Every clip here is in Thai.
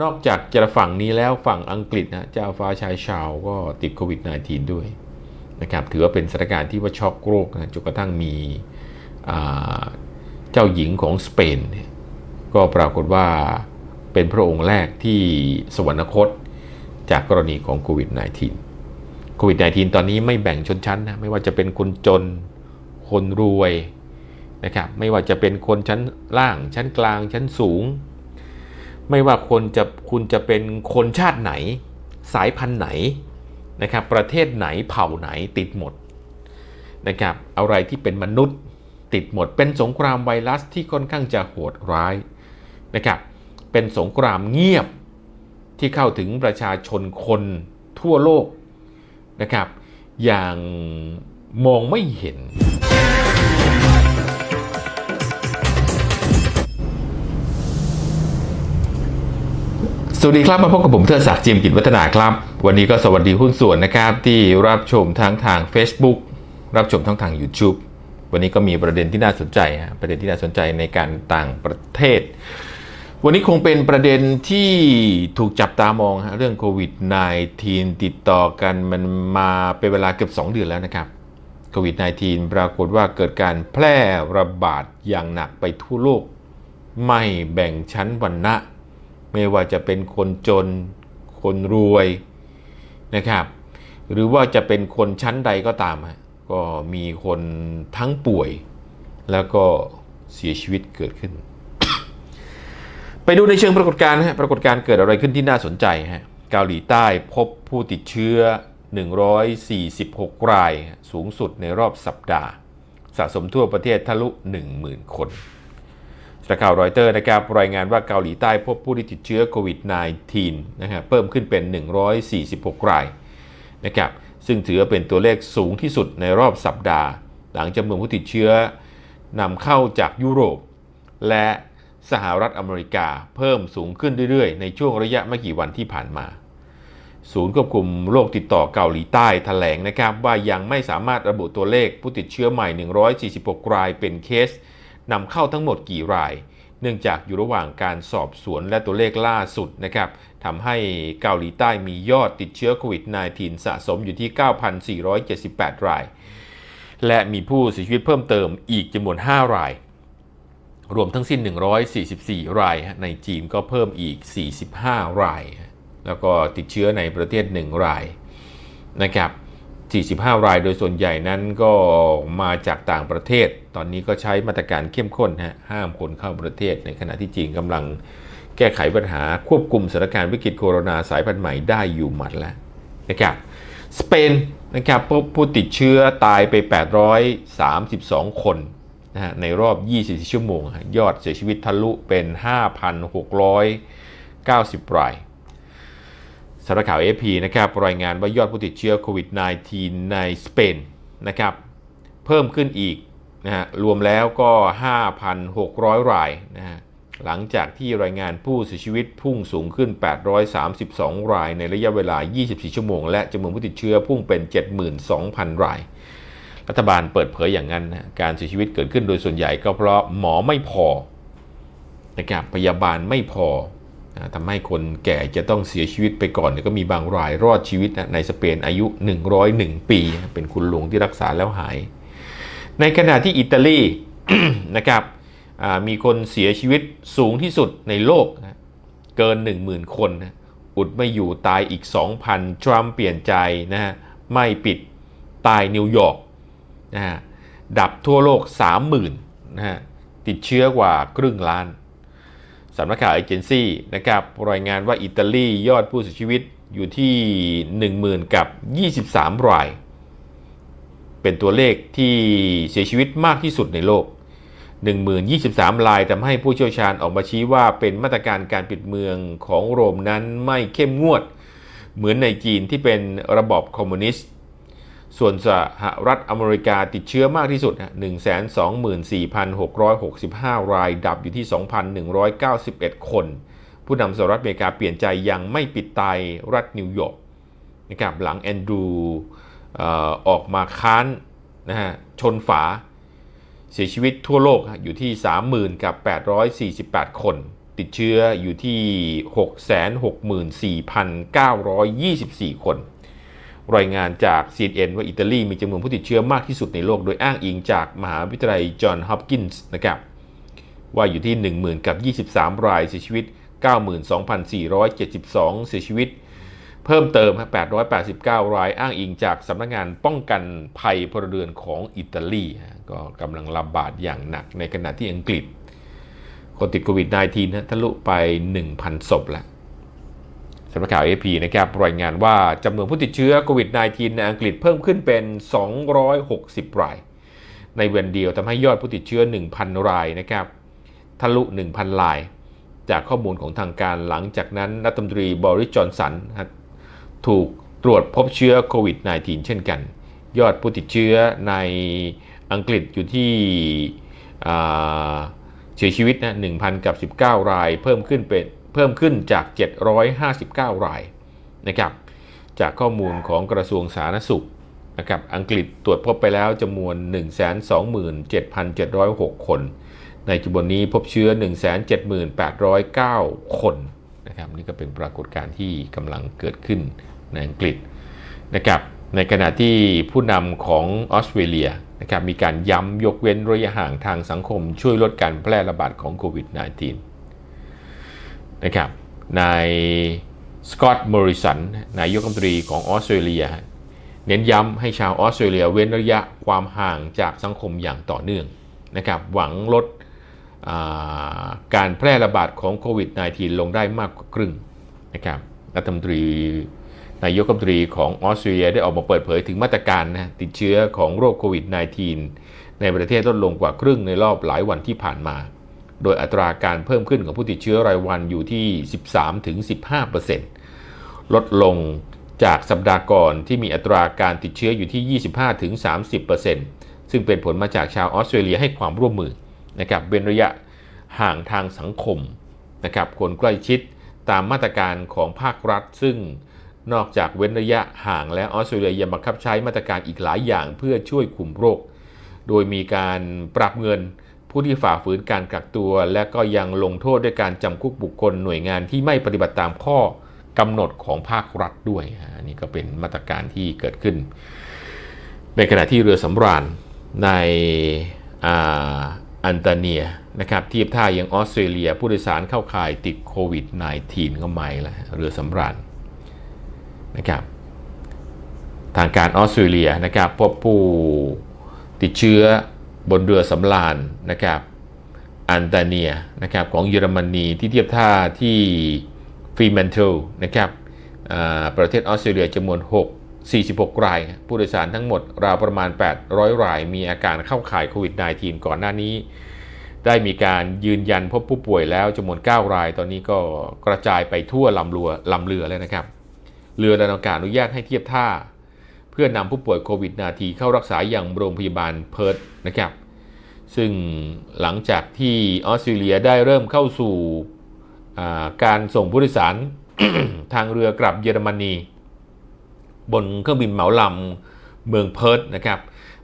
นอกจากจะฝั่งนี้แล้วฝั่งอังกฤษนะเจ้าฟ้าชายชาวก็ติดโควิด -19 ด้วยนะครับถือว่าเป็นสถานการณ์ที่ว่าช็อกโลกนะจนกระทั่งมีเจ้าหญิงของสเปน ก็ปรากฏว่าเป็นพระองค์แรกที่สวรรคตจากกรณีของโควิด -19 โควิด -19 ตอนนี้ไม่แบ่งชนชั้นนะไม่ว่าจะเป็นคนจนคนรวยนะครับไม่ว่าจะเป็นคนชั้นล่างชั้นกลางชั้นสูง ไม่ว่าคนจะคุณจะเป็นคนชาติไหน สายพันธุ์ไหนนะครับประเทศไหนเผ่าไหนติดหมดนะครับอะไรที่เป็นมนุษย์ติดหมด เป็นสงครามไวรัสที่ค่อนข้างจะโหดร้ายนะครับเป็นสงครามเงียบที่เข้าถึงประชาชนคนทั่วโลกนะครับอย่างมองไม่เห็น สวัสดีครับมาพบกับผมเทิดศักดิ์จิมกิจวัฒนาครับ วันนี้ก็สวัสดีหุ้นส่วนนะครับที่รับชมทั้งทาง Facebook รับชมทั้งทาง YouTube วันนี้ก็มีประเด็นที่น่าสนใจฮะประเด็นที่น่าสนใจในการต่างประเทศ วันนี้คงเป็นประเด็นที่ถูกจับตามองฮะเรื่องโควิด -19 ติดต่อกันมันมาเป็นเวลาเกือบ 2 เดือนแล้วนะครับโควิด -19 ปรากฏว่าเกิดการแพร่ระบาดอย่างหนักไปทั่วโลก ไม่แบ่งชั้นวรรณะ ไม่ว่าจะเป็นคนจน คนรวยนะครับ หรือว่าจะเป็นคนชั้นใดก็ตามก็มีคนทั้งป่วย แล้วก็เสียชีวิตเกิดขึ้น ไปดูในเชิงปรากฏการณ์ฮะปรากฏการณ์เกิดอะไรขึ้นที่น่าสนใจฮะเกาหลีใต้พบผู้ติดเชื้อ 146 ราย สูงสุดในรอบสัปดาห์ สะสมทั่วประเทศทะลุ 10,000 คน สข่าวรอยเตอร์นะครับรายงานว่าเกาหลีใต้พบผู้ที่ติดเชื้อโควิด -19 นะครับเพิ่มขึ้นเป็น 146 รายนะครับซึ่งถือว่าเป็นตัวเลขสูงที่สุดในรอบสัปดาห์ หลังจำนวนผู้ติดเชื้อนำเข้าจากยุโรป และสหรัฐอเมริกาเพิ่มสูงขึ้นเรื่อยๆ ในช่วงระยะไม่กี่วันที่ผ่านมา ศูนย์ควบคุมโรคติดต่อเกาหลีใต้แถลงนะครับว่ายังไม่สามารถระบุตัวเลขผู้ติดเชื้อใหม่ 146 รายเป็นเคส นำเข้าทั้งหมดกี่ราย เนื่องจากอยู่ระหว่างการสอบสวนและตัวเลขล่าสุดนะครับทำให้เกาหลีใต้มียอดติดเชื้อโควิด -19 สะสมอยู่ที่ 9,478 ราย และมีผู้เสียชีวิตเพิ่มเติมอีกจำนวน 5 ราย รวมทั้งสิ้น 144 ราย ในจีนก็เพิ่มอีก 45 ราย แล้วก็ติดเชื้อในประเทศ 1 รายนะครับ45 รายโดยส่วนใหญ่นั้นก็มาจากต่างประเทศ ตอนนี้ก็ใช้มาตรการเข้มข้นฮะห้ามคนเข้าประเทศ ในขณะที่จีนกำลังแก้ไขปัญหาควบคุมสถานการณ์วิกฤตโคโรนาสายพันธุ์ใหม่ได้อยู่หมัดแล้วนะครับสเปนนะครับพบผู้ติดเชื้อตายไป 832 คนนะฮะในรอบ 24 ชั่วโมง ยอดเสียชีวิตทะลุเป็น 5,690 รายสำนักข่าว AP นะครับรายงานว่ายอดผู้ติดเชื้อโควิด -19 ในสเปนนะครับเพิ่มขึ้นอีก นะฮะรวมแล้วก็ 5,600 รายนะฮะหลังจากที่รายงานผู้เสียชีวิตพุ่งสูงขึ้น 832 รายในระยะเวลา 24 ชั่วโมง และจำนวนผู้ติดเชื้อพุ่งเป็น 72,000 ราย รัฐบาลเปิดเผยอย่างนั้นนะการเสียชีวิตเกิดขึ้นโดยส่วนใหญ่ก็เพราะหมอไม่พอนะครับพยาบาลไม่พอทำให้คนแก่จะต้องเสียชีวิตไปก่อน ก็มีบางรายรอดชีวิตในสเปนอายุ 101 ปี เป็นคุณลุงที่รักษาแล้วหาย ในขณะที่อิตาลีนะครับมีคนเสียชีวิตสูงที่สุดในโลกนะเกิน 10,000 คนนะอุดไม่อยู่ตายอีก 2,000 ทรัมป์เปลี่ยนใจนะฮะไม่ปิดตายนิวยอร์กนะฮะดับทั่วโลก 30,000นะฮะติดเชื้อกว่าครึ่งล้านสำนักข่าวเอเจนซี่นะครับรายงานว่าอิตาลียอดผู้เสียชีวิตอยู่ที่ 10,000 กับ 23 ราย เป็นตัวเลขที่เสียชีวิตมากที่สุดในโลก 1023 รายทำให้ผู้เชี่ยวชาญออกมาชี้ว่าเป็นมาตรการการปิดเมืองของโรมนั้นไม่เข้มงวด เหมือนในจีนที่เป็นระบอบคอมมิวนิสต์ ส่วนสหรัฐอเมริกาติดเชื้อมากที่สุด 124,665 รายดับอยู่ที่ 2,191 คน ผู้นำสหรัฐอเมริกาเปลี่ยนใจยังไม่ปิดตายรัฐนิวยอร์กนะครับหลังแอนดรู ออกมาค้านนะฮะชนฝาเสียชีวิตทั่วโลกอยู่ที่ 30,000 กับ 848 คน ติดเชื้ออยู่ที่ 664,924 คน รายงานจาก CNN ว่าอิตาลีมีจำนวนผู้ติดเชื้อมากที่สุดในโลก โดยอ้างอิงจากมหาวิทยาลัยจอห์นฮอปกินส์นะครับว่าอยู่ที่ 10,000 กับ 23 รายเสียชีวิต 92,472 เสียชีวิต เพิ่มเติม 889 รายอ้างอิงจากสำนักงานป้องกันภัยพลเรือนของอิตาลี ก็กำลังระบาดอย่างหนักในขณะที่อังกฤษ คนติดโควิด -19 นะทะลุไป 1,000 ศพแล้วสำนักข่าว AP นะครับรายงานว่าจำนวนผู้ติดเชื้อโควิด -19 ในอังกฤษเพิ่มขึ้นเป็น 260 ราย ในวันเดียวทำให้ยอดผู้ติดเชื้อ 1,000 รายนะครับทะลุ 1,000 ราย จากข้อมูลของทางการหลังจากนั้นรัฐมนตรีบริจอนสัน ถูกตรวจพบเชื้อโควิด -19 เช่นกัน ยอดผู้ติดเชื้อในอังกฤษอยู่ที่เสียชีวิตนะ1,000กับ19 ราย เพิ่มขึ้นเป็นเพิ่มขึ้นจาก 759 รายนะครับจากข้อมูลของกระทรวงสาธารณสุขนะครับอังกฤษตรวจพบไปแล้วจำนวน 127,706 คน ในจุบันนี้พบเชื้อ 178,809 คนนะครับนี่ก็เป็นปรากฏการณ์ที่กำลังเกิดขึ้น ในอังกฤษนะครับในขณะที่ผู้นำของออสเตรเลียนะครับมีการย้ำยกเว้นระยะห่างทางสังคม ช่วยลดการแพร่ระบาดของโควิด -19 นะครับนายสกอตต์มอริสันนายกรัฐมนตรีของออสเตรเลีย เน้นย้ำให้ชาวออสเตรเลียเว้นระยะความห่างจากสังคมอย่างต่อเนื่องนะครับหวังลดการแพร่ระบาดของโควิด -19 ลงได้มากกว่าครึ่งนะครับรัฐมนตรี นายกรัฐมนตรีของออสเตรเลียได้ออกมาเปิดเผยถึงมาตรการนะติดเชื้อของโรคโควิด -19 ในประเทศลดลงกว่าครึ่งในรอบหลายวันที่ผ่านมา โดยอัตราการเพิ่มขึ้นของผู้ติดเชื้อรายวันอยู่ที่ 13-15%ลดลงจากสัปดาห์ก่อนที่มีอัตราการติดเชื้ออยู่ที่ 25-30%ซึ่งเป็นผลมาจากชาวออสเตรเลียให้ความร่วมมือนะครับเป็นระยะห่างทางสังคมนะครับคนใกล้ชิดตามมาตรการของภาครัฐซึ่ง นอกจากเว้นระยะห่างแล้วออสเตรเลียยังบังคับใช้มาตรการอีกหลายอย่างเพื่อช่วยคุมโรค โดยมีการปรับเงินผู้ที่ฝ่าฝืนการกักตัว และก็ยังลงโทษด้วยการจำคุกบุคคลหน่วยงานที่ไม่ปฏิบัติตามข้อกำหนดของภาครัฐด้วยอันนี้ก็เป็นมาตรการที่เกิดขึ้น ในขณะที่เรือสำราญในอันตาเนียนะครับเทียบท่ายังออสเตรเลียผู้โดยสารเข้าข่ายติดโควิด -19 ก็ไม่ละเรือสำราญ นะครับทางการออสเตรเลียนะครับพบผู้ติดเชื้อบนเรือสำราญนะครับอันตาเนียนะครับของเยอรมนีที่เทียบท่าที่ฟรีแมนเทลนะครับประเทศออสเตรเลียจำนวน 6 46 ราย ผู้โดยสารทั้งหมดราวประมาณ 800 ราย มีอาการเข้าข่ายโควิด -19 ก่อนหน้านี้ ได้มีการยืนยันพบผู้ป่วยแล้วจำนวน 9 ราย ตอนนี้ก็กระจายไปทั่วลำเรือลำเรือแล้วนะครับ เรือดังกล่าวอนุญาตให้เทียบท่า เพื่อนำผู้ป่วยโควิด -19 เข้ารักษาอย่างโรงพยาบาลเพิร์ธนะครับ ซึ่งหลังจากที่ออสเตรเลียได้เริ่มเข้าสู่การส่งผู้โดยสารทางเรือกลับเยอรมนี บนเครื่องบินเหมาลำเมืองเพิร์ธนะครับ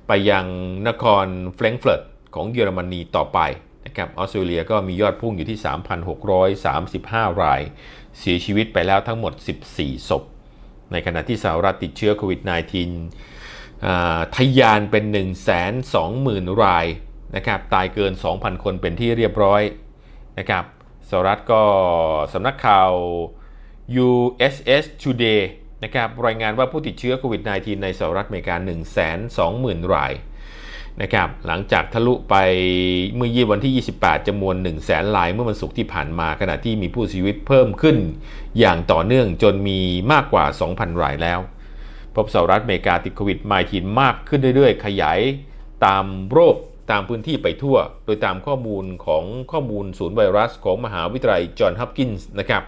ไปยังนครแฟรงก์เฟิร์ตของเยอรมนีต่อไปนะครับออสเตรเลียก็มียอดพุ่งอยู่ที่ 3,635 ราย เสียชีวิตไปแล้วทั้งหมด 14 ศพ ในขณะที่สหรัฐติดเชื้อโควิด -19 ทะยานเป็น 120,000 รายนะครับตายเกิน 2,000 คนเป็นที่เรียบร้อยนะครับสหรัฐก็สำนักข่าว USS Today นะครับรายงานว่าผู้ติดเชื้อโควิด -19 ในสหรัฐอเมริกา 120,000 ราย นะครับหลังจากทะลุไปเมื่อยี่วันที่ 28จำนวน 1 0 0 0 0แสนรายเมื่อวันศุกร์ที่ผ่านมาขณะที่มีผู้เสียชีวิตเพิ่มขึ้น อย่างต่อเนื่องจนมีมากกว่า 2,000 รายแล้ว พบสหรัฐอเมริกาติดโควิด -19 มากขึ้นเรื่อยๆ ขยายตามโรคตามพื้นที่ไปทั่ว โดยตามข้อมูลของข้อมูลศูนย์ไวรัสของมหาวิทยาลัยจอห์นฮอปกินส์นะครับ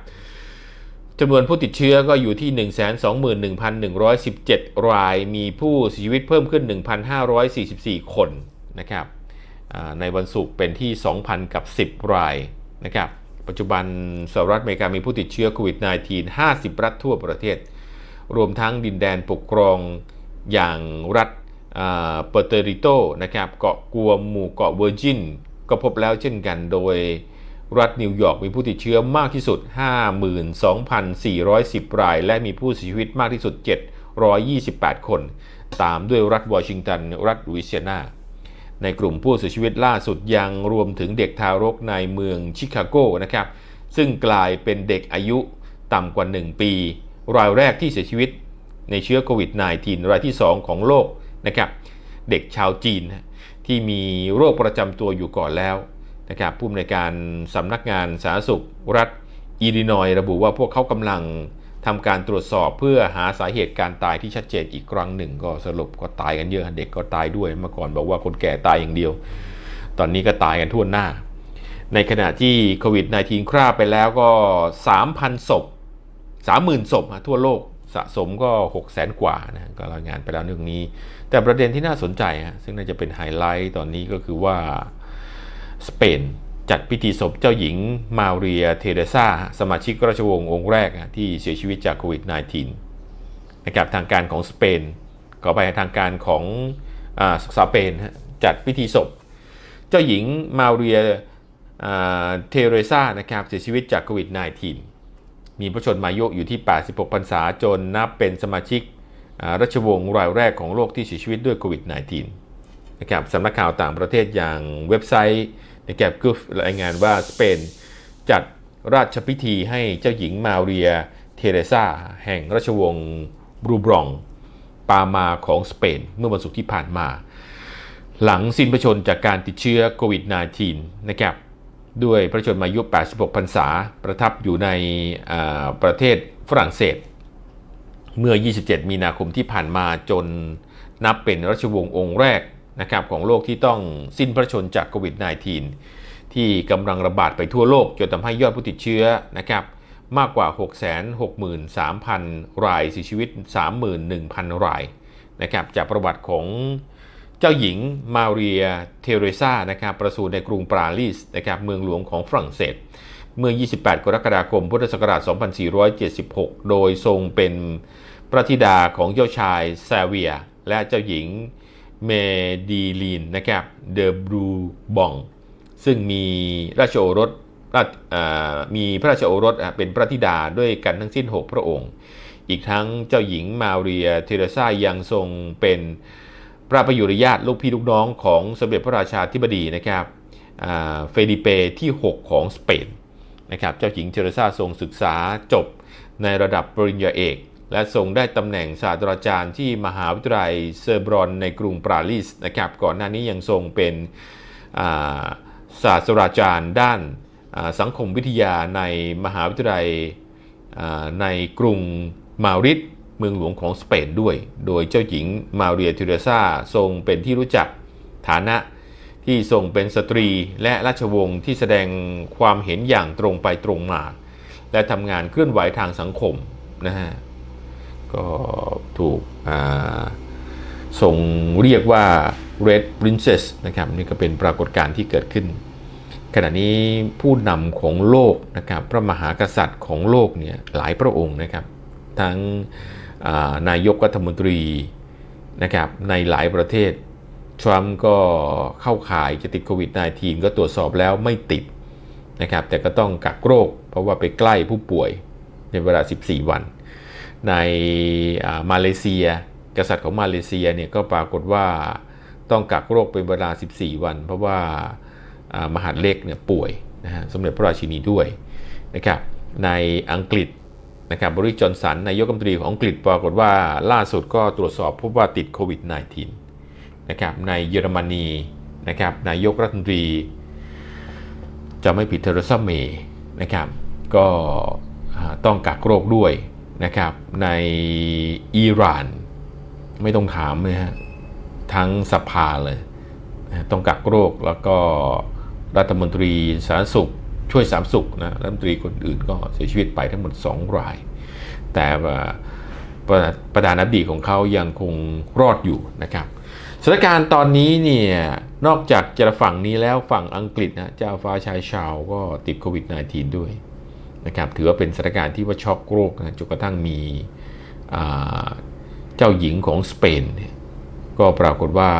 จำนวนผู้ติดเชื้อก็อยู่ที่ 121,117 ราย มีผู้เสียชีวิตเพิ่มขึ้น 1,544 คนนะครับในวันศุกร์เป็นที่ 2,000 กับ 10 รายนะครับ ปัจจุบันสหรัฐอเมริกามีผู้ติดเชื้อโควิด -19 50 รัฐทั่วประเทศ รวมทั้งดินแดนปกครองอย่างรัฐเปอร์เตริโตนะครับ เกาะกัวหมู่เกาะเวอร์จินก็พบแล้วเช่นกันโดย รัฐนิวยอร์กมีผู้ติดเชื้อมากที่สุด 52,410 ราย และมีผู้เสียชีวิตมากที่สุด 728 คน ตามด้วยรัฐวอชิงตัน รัฐลุยเซียนา ในกลุ่มผู้เสียชีวิตล่าสุดยังรวมถึงเด็กทารกในเมืองชิคาโกนะครับ ซึ่งกลายเป็นเด็กอายุต่ำกว่า 1 ปี รายแรกที่เสียชีวิตในเชื้อโควิด -19 รายที่ 2 ของโลกนะครับ เด็กชาวจีนที่มีโรคประจำตัวอยู่ก่อนแล้ว นะครับผู้อำนวยการสำนักงานสาธารณสุขรัฐอิลลินอยส์ระบุว่าพวกเขากำลังทำการตรวจสอบเพื่อหาสาเหตุการตายที่ชัดเจนอีกครั้งหนึ่ง ก็สรุปก็ตายกันเยอะเด็กก็ตายด้วยเมื่อก่อนบอกว่าคนแก่ตายอย่างเดียว ตอนนี้ก็ตายกันทั่วหน้า ในขณะที่โควิด -19 คร่าไปแล้วก็ 3,000ศพ30,000ศพทั่วโลกสะสมก็ 600,000กว่านะก็รายงานไปแล้วเรื่องนี้ แต่ประเด็นที่น่าสนใจฮะซึ่งน่าจะเป็นไฮไลท์ตอนนี้ก็คือว่า สเปน จัดพิธีศพเจ้าหญิงมาเรียเทเรซาสมาชิกราชวงศ์องค์แรกที่เสียชีวิตจากโควิด -19 นะครับทางการของสเปนก็ไปทางการของอ่าสเปนจัดพิธีศพ เจ้าหญิงมาเรียเทเรซานะครับเสียชีวิตจากโควิด -19 มีพระชนมายุอยู่ที่ 86 พรรษาจนนับเป็นสมาชิกราชวงศ์รายแรกของโลกที่เสียชีวิตด้วยโควิด -19 นะครับสำนักข่าวต่างประเทศอย่างเว็บไซต์ นะครับก็รายงานว่าสเปนจัดราชพิธีให้เจ้าหญิงมาเรียเทเรซาแห่งราชวงศ์บรูบรอง ปามาของสเปนเมื่อวันศุกร์ที่ผ่านมา หลังสิ้นพระชนจากการติดเชื้อโควิด -19 นะครับด้วยพระชนมายุ 86 พรรษา ประทับอยู่ในประเทศฝรั่งเศส เมื่อ 27 มีนาคมที่ผ่านมาจนนับเป็นราชวงศ์องค์แรก นะครับของโลกที่ต้องสิ้นพระชนจากโควิด -19 ที่กำลังระบาดไปทั่วโลกจนทำให้ยอดผู้ติดเชื้อนะครับมากกว่า 663,000 รายเสียชีวิต 31,000 รายนะครับจากประวัติของเจ้าหญิงมาเรียเทเรซานะครับประสูติในกรุงปารีสนะครับเมืองหลวงของฝรั่งเศส เมื่อ 28 กรกฎาคม พุทธศักราช 2476 โดยทรงเป็นพระธิดาของเจ้าชายแซเวีย และเจ้าหญิง เมดีลีนนะครับเดอบรูบอง ซึ่งมีราชโอรสมีพระราชโอรสเป็นพระธิดาด้วยกันทั้งสิ้น 6 พระองค์ อีกทั้งเจ้าหญิงมาเรียเทเรซายังทรงเป็นพระประยุรญาติลูกพี่ลูกน้องของสมเด็จพระราชาธิบดีนะครับเฟดิเปที่ 6 ของสเปนนะครับเจ้าหญิงเทเรซาทรงศึกษาจบในระดับปริญญาเอก และทรงได้ตำแหน่งศาสตราจารย์ที่มหาวิทยาลัยเซอร์บรอนในกรุงปารีสนะครับก่อนหน้านี้ยังทรงเป็นศาสตราจารย์ด้านสังคมวิทยาในมหาวิทยาลัยในกรุงมาริดเมืองหลวงของสเปนด้วย โดยเจ้าหญิงมาเรียเทเรซาทรงเป็นที่รู้จักฐานะที่ทรงเป็นสตรีและราชวงศ์ที่แสดงความเห็นอย่างตรงไปตรงมา และทำงานเคลื่อนไหวทางสังคมนะฮะ ก็ถูกส่งเรียกว่า Red Princess นะครับนี่ก็เป็นปรากฏการณ์ที่เกิดขึ้น ขณะนี้ผู้นำของโลกนะครับพระมหากษัตริย์ของโลกเนี่ยหลายพระองค์นะครับ ทั้งนายกรัฐมนตรีนะครับในหลายประเทศทรัมป์ก็เข้าข่ายจะติดโควิด -19 ก็ตรวจสอบแล้วไม่ติดนะครับแต่ก็ต้องกักโรคเพราะว่าไปใกล้ผู้ป่วยในเวลา 14 วัน ในมาเลเซีย กษัตริย์ของมาเลเซียเนี่ยก็ปรากฏว่าต้องกักโรคเป็นเวลา 14 วัน เพราะว่ามหาดเล็กเนี่ยป่วยนะฮะสมเด็จพระราชินีด้วยนะครับในอังกฤษนะครับบริจอนสันนายกรัฐมนตรีของอังกฤษปรากฏว่าล่าสุดก็ตรวจสอบพบว่าติดโควิด -19 นะครับในเยอรมนีนะครับนายกรัฐมนตรีจะไม่ผิดเทเรซาเมย์นะครับก็ต้องกักโรคด้วย นะครับในอิหร่าน ไม่ต้องถามเลยฮะทั้งสภาเลย ต้องกักโรคแล้วก็รัฐมนตรีสาธารณสุข ช่วยสามสุขนะรัฐมนตรีคนอื่นก็เสียชีวิตไปทั้งหมด 2 ราย แต่ว่าประธานาธิบดีของเขายังคงรอดอยู่นะครับสถานการณ์ตอนนี้เนี่ยนอกจากจะฝั่งนี้แล้วฝั่งอังกฤษนะเจ้าฟ้าชายชาวก็ติดโควิด -19 ด้วย นะครับถือว่าเป็นสถานการณ์ที่ว่าช็อกโรคนะจนกระทั่งมีเจ้าหญิงของสเปน ก็ปรากฏว่า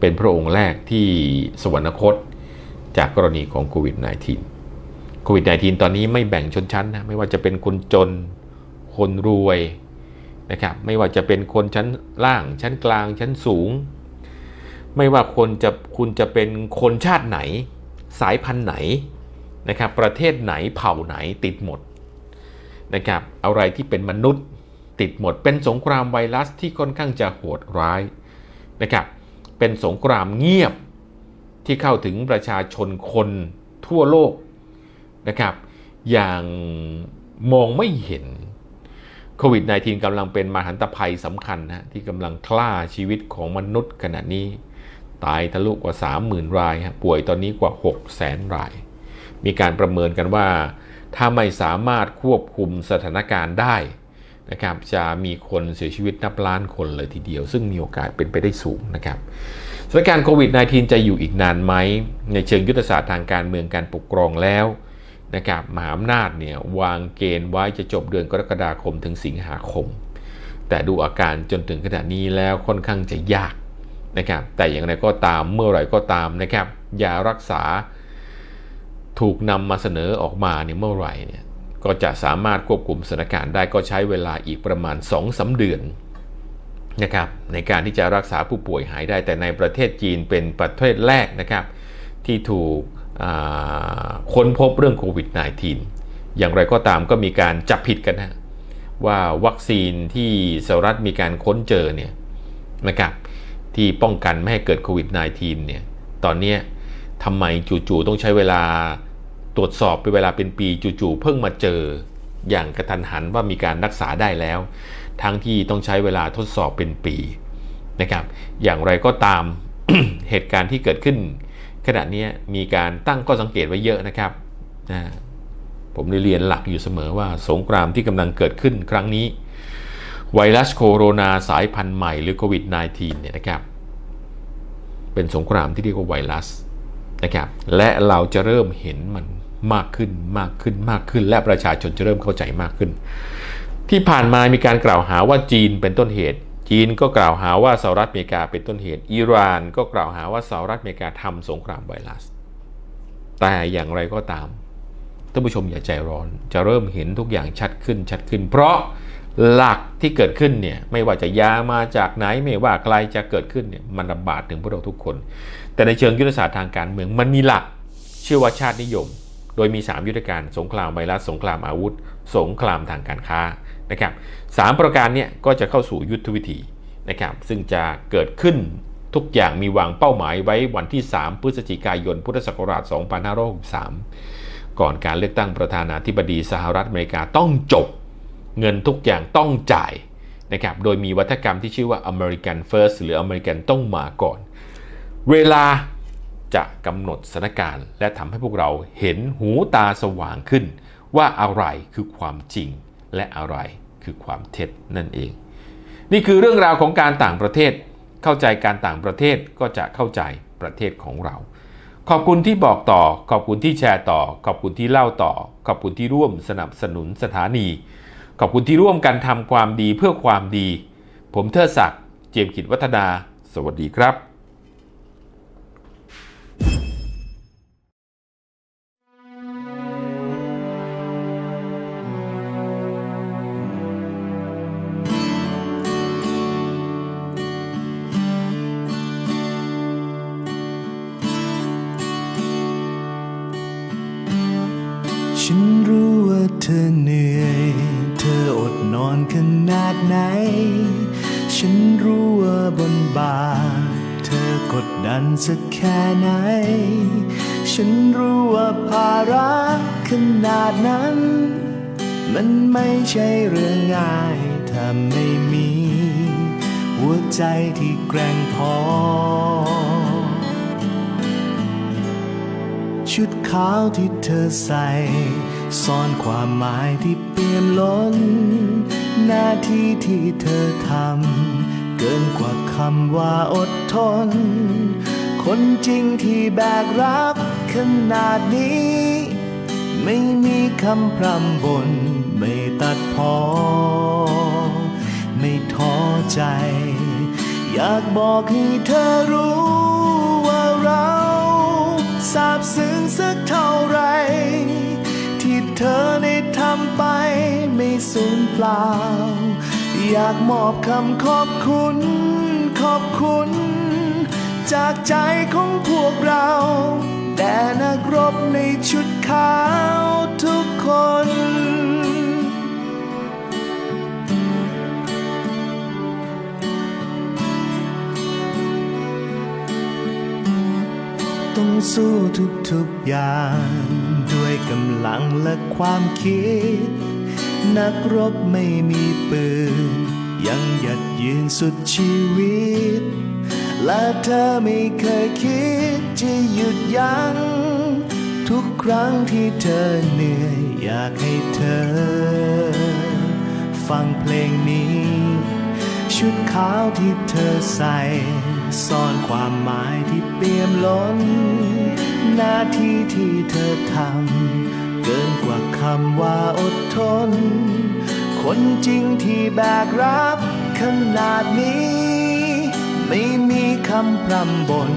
เป็นพระองค์แรกที่สวรรคตจากกรณีของโควิด -19 โควิด -19 ตอนนี้ไม่แบ่งชนชั้นนะไม่ว่าจะเป็นคนจนคนรวยนะครับไม่ว่าจะเป็นคนชั้นล่างชั้นกลางชั้นสูง ไม่ว่าคนจะคุณจะเป็นคนชาติไหน สายพันธุ์ไหน นะครับประเทศไหนเผ่าไหนติดหมดนะครับอะไรที่เป็นมนุษย์ติดหมด เป็นสงครามไวรัสที่ค่อนข้างจะโหดร้ายนะครับเป็นสงครามเงียบที่เข้าถึงประชาชนคนทั่วโลกนะครับอย่างมองไม่เห็นโควิด -19 กำลังเป็นมหันตภัยสำคัญนะที่กำลังคล่าชีวิตของมนุษย์ขณะนี้ ตายทะลุกว่า 30,000 ราย ป่วยตอนนี้กว่า 600,000 ราย มีการประเมินกันว่า ถ้าไม่สามารถควบคุมสถานการณ์ได้นะครับจะมีคนเสียชีวิตนับล้านคนเลยทีเดียว ซึ่งมีโอกาสเป็นไปได้สูงนะครับสถานการณ์โควิด -19 จะอยู่อีกนานไหม ในเชิงยุทธศาสตร์ทางการเมืองการปกครองแล้วนะครับมหาอำนาจเนี่ยวางเกณฑ์ไว้จะจบเดือนกรกฎาคมถึงสิงหาคม แต่ดูอาการจนถึงขณะนี้แล้วค่อนข้างจะยากนะครับแต่อย่างไรก็ตามเมื่อไหร่ก็ตามนะครับยารักษา ถูกนำมาเสนอออกมาเนี่ยเมื่อไหร่เนี่ยก็จะสามารถควบคุมสถานการณ์ได้ก็ใช้เวลาอีกประมาณ2อสเดือนนะครับในการที่จะรักษาผู้ป่วยหายได้แต่ในประเทศจีนเป็นประเทศแรกนะครับที่ถูกค้นพบเรื่องโควิด -19 อย่างไรก็ตามก็มีการจับผิดกันนะว่าวัคซีนที่สหรัฐมีการค้นเจอเนี่ยนะครับที่ป้องกันไม่ให้เกิดโควิด -19 เนี่ยตอนนี้ ทำไมจู่ๆต้องใช้เวลาตรวจสอบเป็นเวลาเป็นปีจู่ๆเพิ่งมาเจออย่างกระทันหันว่ามีการรักษาได้แล้ว ทั้งที่ต้องใช้เวลาทดสอบเป็นปีนะครับ อย่างไรก็ตามเหตุการณ์ที่เกิดขึ้น ขณะนี้มีการตั้งข้อสังเกตไว้เยอะนะครับนะผมได้เรียนหลักอยู่เสมอว่าสงครามที่กำลังเกิดขึ้นครั้งนี้ ไวรัสโคโรนาสายพันธุ์ใหม่หรือโควิด -19 เนี่ยนะครับ เป็นสงครามที่เรียกว่าไวรัส นะครับและเราจะเริ่มเห็นมันมากขึ้นมากขึ้นมากขึ้น และประชาชนจะเริ่มเข้าใจมากขึ้น ที่ผ่านมามีการกล่าวหาว่าจีนเป็นต้นเหตุ จีนก็กล่าวหาว่าสหรัฐอเมริกาเป็นต้นเหตุ อิหร่านก็กล่าวหาว่าสหรัฐอเมริกาทำสงครามไวรัส แต่อย่างไรก็ตามท่านผู้ชมอย่าใจร้อนจะเริ่มเห็นทุกอย่างชัดขึ้นชัดขึ้น เพราะ หลักที่เกิดขึ้นเนี่ยไม่ว่าจะยามาจากไหนไม่ว่าใครจะเกิดขึ้นเนี่ยมันระบาดถึงพวกเราทุกคน แต่ในเชิงยุทธศาสตร์ทางการเมืองมันมีหลักชื่อว่าชาตินิยม โดยมี 3 ยุทธการสงครามไวรัสสงครามอาวุธ สงครามทางการค้านะครับสามประการเนี่ยก็จะเข้าสู่ยุทธวิธีนะครับซึ่งจะเกิดขึ้นทุกอย่างมีวางเป้าหมายไว้วันที่ 3 พฤศจิกายน พุทธศักราช 2563 ก่อนการเลือกตั้งประธานาธิบดีสหรัฐอเมริกาต้องจบ เงินทุกอย่างต้องจ่ายนะครับ โดยมีวัฒกรรมที่ชื่อว่า American First หรือ American ต้องมาก่อน เวลาจะกำหนดสถานการณ์ และทำให้พวกเราเห็นหูตาสว่างขึ้น ว่าอะไรคือความจริงและอะไรคือความเท็จนั่นเอง นี่คือเรื่องราวของการต่างประเทศ เข้าใจการต่างประเทศก็จะเข้าใจประเทศของเรา ขอบคุณที่บอกต่อ ขอบคุณที่แชร์ต่อ ขอบคุณที่เล่าต่อ ขอบคุณที่ร่วมสนับสนุนสถานี ขอบคุณที่ร่วมกันทำความดีเพื่อความดี ผมเทิดศักดิ์เจียมกิจวัฒนา สวัสดีครับฉันรู้ว่าเธอเหนื่อย ไหน ฉันรู้ว่าบนบ่าเธอกดดันสักแค่ไหน ฉันรู้ว่าภาระขนาดนั้น มันไม่ใช่เรื่องง่ายถ้าไม่มี หัวใจที่แกร่งพอ ชุดขาวที่เธอใส่ซ่อนความหมายที่เปี่ยมล้น หน้าที่ที่เธอทำ เกินกว่าคำว่าอดทน คนจริงที่แบกรับขนาดนี้ ไม่มีคำพร่ำบน ไม่ตัดพอ ไม่ท้อใจ อยากบอกให้เธอรู้ว่าเราซาบซึ้งสักเท่าไหร ธอได้ทำไปไม่สูญเปล่า อยากมอบคำขอบคุณ ขอบคุณ จากใจของพวกเรา แด่นักรบในชุดขาวทุกคนต้องสู้ทุกๆอย่าง กำลังและความคิด นักรบไม่มีปืน ยังหยัดยืนสุดชีวิต และเธอไม่เคยคิดจะหยุดยัง้งทุกครั้งที่เธอเหนื่อยอยากให้เธอ ฟังเพลงนี้ ชุดขาวที่เธอใส่ซ่อนความหมายที่เปี่ยมล้น หน้าที่ที่เธอทำเกินกว่าคำว่าอดทน คนจริงที่แบกรับขนาดนี้ ไม่มีคำพร่ำบน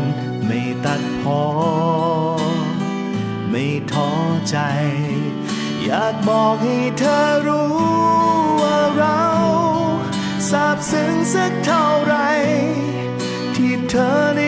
ไม่ตัดพอ ไม่ท้อใจ อยากบอกให้เธอรู้ว่าเราซาบซึ้งสักเท่าไร ที่เธอได้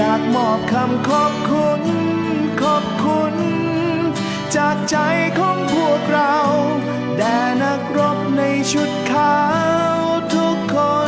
อยากมอบคำขอบคุณ ขอบคุณ จากใจของพวกเรา แด่นักรบในชุดขาวทุกคน